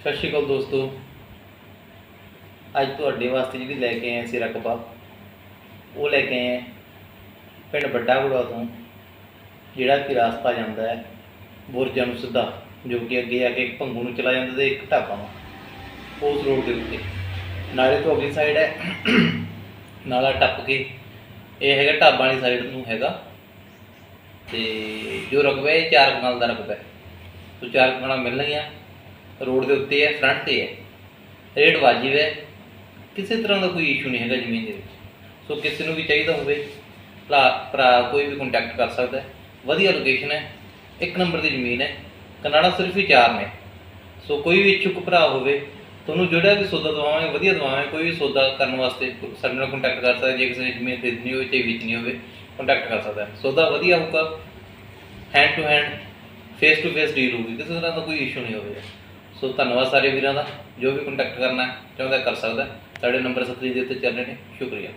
ਸਤਿ ਸ਼੍ਰੀ ਅਕਾਲ ਦੋਸਤੋ। ਅੱਜ ਤੁਹਾਡੇ ਵਾਸਤੇ ਜਿਹੜੀ ਲੈ ਕੇ ਆਏ ਅਸੀਂ ਰਕਬਾ, ਉਹ ਲੈ ਕੇ ਆਏ ਪਿੰਡ ਵੱਡਾ ਗੁੜਾ ਤੋਂ, ਜਿਹੜਾ ਕਿ ਰਸਤਾ ਜਾਂਦਾ ਹੈ ਬੁਰਜਾਂ ਨੂੰ ਸਿੱਧਾ, ਜੋ ਕਿ ਅੱਗੇ ਆ ਕੇ ਭੰਗੂ ਨੂੰ ਚਲਾ ਜਾਂਦਾ ਤੇ ਇੱਕ ਢਾਬਾ ਨੂੰ, ਉਸ ਰੋਡ ਦੇ ਉੱਤੇ। ਨਾਲੇ ਤੋਂ ਅਗਲੀ ਸਾਈਡ ਹੈ, ਨਾਲਾ ਟੱਪ ਕੇ, ਇਹ ਹੈਗਾ ਢਾਬਾ ਵਾਲੀ ਸਾਈਡ ਨੂੰ ਹੈਗਾ। ਤੇ ਜੋ ਰਕਬਾ ਇਹ ਚਾਰ ਕਨਾਲ ਦਾ ਰਕਬਾ ਹੈ। ਸੋ ਚਾਰ ਕਨਾਲਾਂ ਮਿਲਣਗੀਆਂ। ਰੋਡ ਦੇ ਉੱਤੇ ਹੈ ਫਰੰਟ ਤੇ ਹੈ। ਰੇਟ ਵਾਜਿਬ ਹੈ। ਕਿਸੇ ਤਰ੍ਹਾਂ ਦਾ ਕੋਈ ਇਸ਼ੂ ਨਹੀਂ ਹੈਗਾ ਜ਼ਮੀਨ ਦੇ ਵਿੱਚ। ਸੋ ਕਿਸੇ ਨੂੰ ਵੀ ਚਾਹੀਦਾ ਹੋਵੇ ਭਰਾ ਭਰਾ ਕੋਈ ਵੀ ਕੰਟੈਕਟ ਕਰ ਸਕਦਾ ਵਧੀਆ ਲੋਕੇਸ਼ਨ ਹੈ। ਇੱਕ ਨੰਬਰ ਦੀ ਜ਼ਮੀਨ ਹੈ। ਕਨਾੜਾ ਸਿਰਫ ਹੀ ਚਾਰ ਨੇ। ਸੋ ਕੋਈ ਵੀ ਇੱਛੁਕ ਭਰਾ ਹੋਵੇ, ਤੁਹਾਨੂੰ ਜਿਹੜਾ ਵੀ ਸੌਦਾ ਦਵਾਵਾਂਗੇ, ਵਧੀਆ ਦਵਾਵਾਂਗੇ। ਕੋਈ ਵੀ ਸੌਦਾ ਕਰਨ ਵਾਸਤੇ ਸਾਡੇ ਨਾਲ ਕੰਟੈਕਟ ਕਰ ਸਕਦਾ ਜੇ ਕਿਸੇ ਨੇ ਜ਼ਮੀਨ ਖਰੀਦਣੀ ਹੋਵੇ ਤੇ ਵੇਚਣੀ ਹੋਵੇ ਕੰਟੈਕਟ ਕਰ ਸਕਦਾ ਸੌਦਾ ਵਧੀਆ ਹੋਊਗਾ। Hand to hand face to face deal ਹੋਊਗੀ। ਕਿਸੇ ਤਰ੍ਹਾਂ ਦਾ ਕੋਈ ਇਸ਼ੂ ਨਹੀਂ ਹੋਵੇਗਾ। ਸੋ ਧੰਨਵਾਦ ਸਾਰੇ ਵੀਰਾਂ ਦਾ, ਜੋ ਵੀ ਕੰਟੈਕਟ ਕਰਨਾ ਚਾਹੁੰਦਾ ਕਰ ਸਕਦਾ ਸਾਡੇ ਨੰਬਰ ਸਕਰੀਨ ਦੇ ਉੱਤੇ ਚੱਲ ਰਹੇ ਨੇ। ਸ਼ੁਕਰੀਆ।